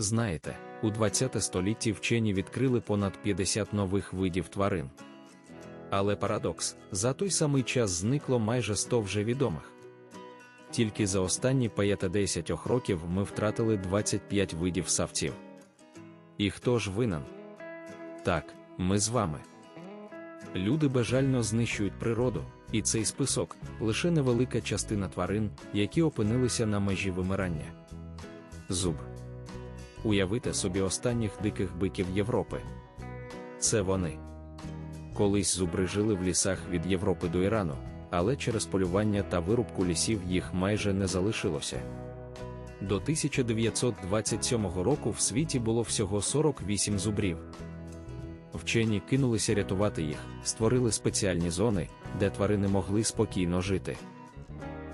Знаєте, у 20 столітті вчені відкрили понад 50 нових видів тварин. Але парадокс, за той самий час зникло майже 100 вже відомих. Тільки за останні 50 років ми втратили 25 видів савців. І хто ж винен? Так, ми з вами. Люди бажально знищують природу, і цей список лише невелика частина тварин, які опинилися на межі вимирання. Зуб. Уявити собі останніх диких биків Європи. Це вони. Колись зубри жили в лісах від Європи до Ірану, але через полювання та вирубку лісів їх майже не залишилося. До 1927 року в світі було всього 48 зубрів. Вчені кинулися рятувати їх, створили спеціальні зони, де тварини могли спокійно жити.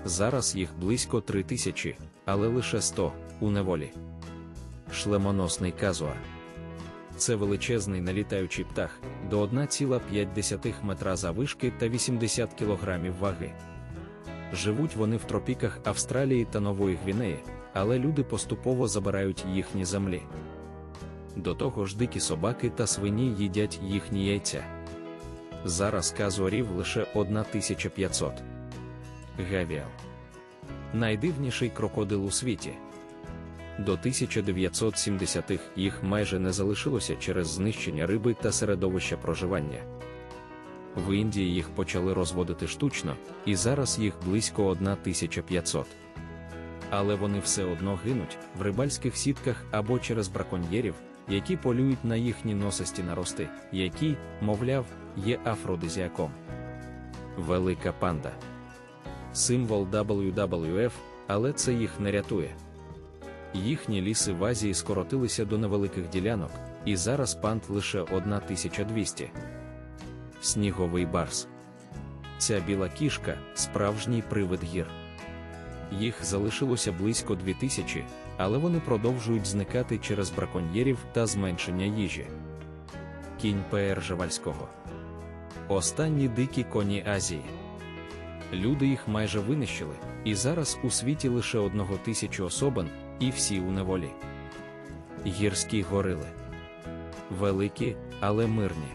Зараз їх близько 3 тисячі, але лише 100 у неволі. Шлемоносний казуа. Це величезний налітаючий птах до 1,5 метра завишки та 80 кг ваги. Живуть вони в тропіках Австралії та Нової Гвінеї, але люди поступово забирають їхні землі. До того ж дикі собаки та свині їдять їхні яйця. Зараз казуарів лише 1500. Гавіал. Найдивніший крокодил у світі. До 1970-х їх майже не залишилося через знищення риби та середовища проживання. В Індії їх почали розводити штучно, і зараз їх близько 1500. Але вони все одно гинуть в рибальських сітках або через браконьєрів, які полюють на їхні носисті нарости, які, мовляв, є афродизіаком. Велика панда. Символ WWF, але це їх не рятує. Їхні ліси в Азії скоротилися до невеликих ділянок, і зараз панд лише 1200. Сніговий барс. Ця біла кішка справжній привид гір. Їх залишилося близько 2000, але вони продовжують зникати через браконьєрів та зменшення їжі. Кінь ПР Жевальського. Останні дикі коні Азії. Люди їх майже винищили, і зараз у світі лише одного тисячі особин, і всі у неволі. Гірські горили. Великі, але мирні.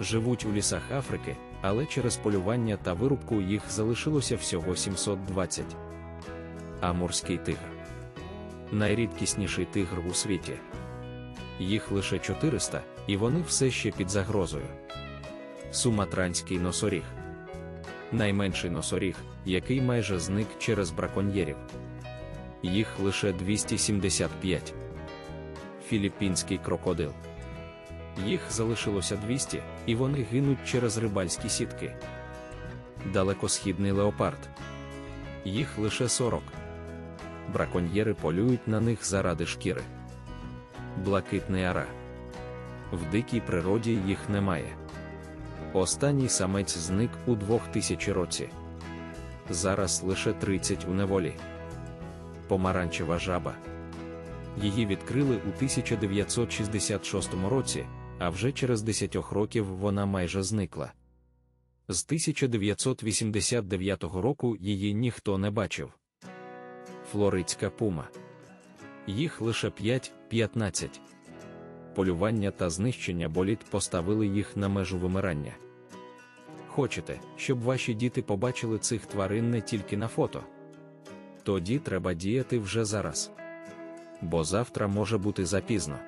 Живуть у лісах Африки, але через полювання та вирубку їх залишилося всього 720. Амурський тигр. Найрідкісніший тигр у світі. Їх лише 400, і вони все ще під загрозою. Суматранський носоріг. Найменший носоріг, який майже зник через браконьєрів. Їх лише 275. Філіппінський крокодил. Їх залишилося 200, і вони гинуть через рибальські сітки. Далекосхідний леопард. Їх лише 40. Браконьєри полюють на них заради шкіри. Блакитний ара. В дикій природі їх немає. Останній самець зник у 2000 році. Зараз лише 30 у неволі. Помаранчева жаба. Її відкрили у 1966 році, а вже через 10 років вона майже зникла. З 1989 року її ніхто не бачив. Флоридська пума. Їх лише 5-15. Полювання та знищення боліт поставили їх на межу вимирання. Хочете, щоб ваші діти побачили цих тварин не тільки на фото? Тоді треба діяти вже зараз. Бо завтра може бути запізно.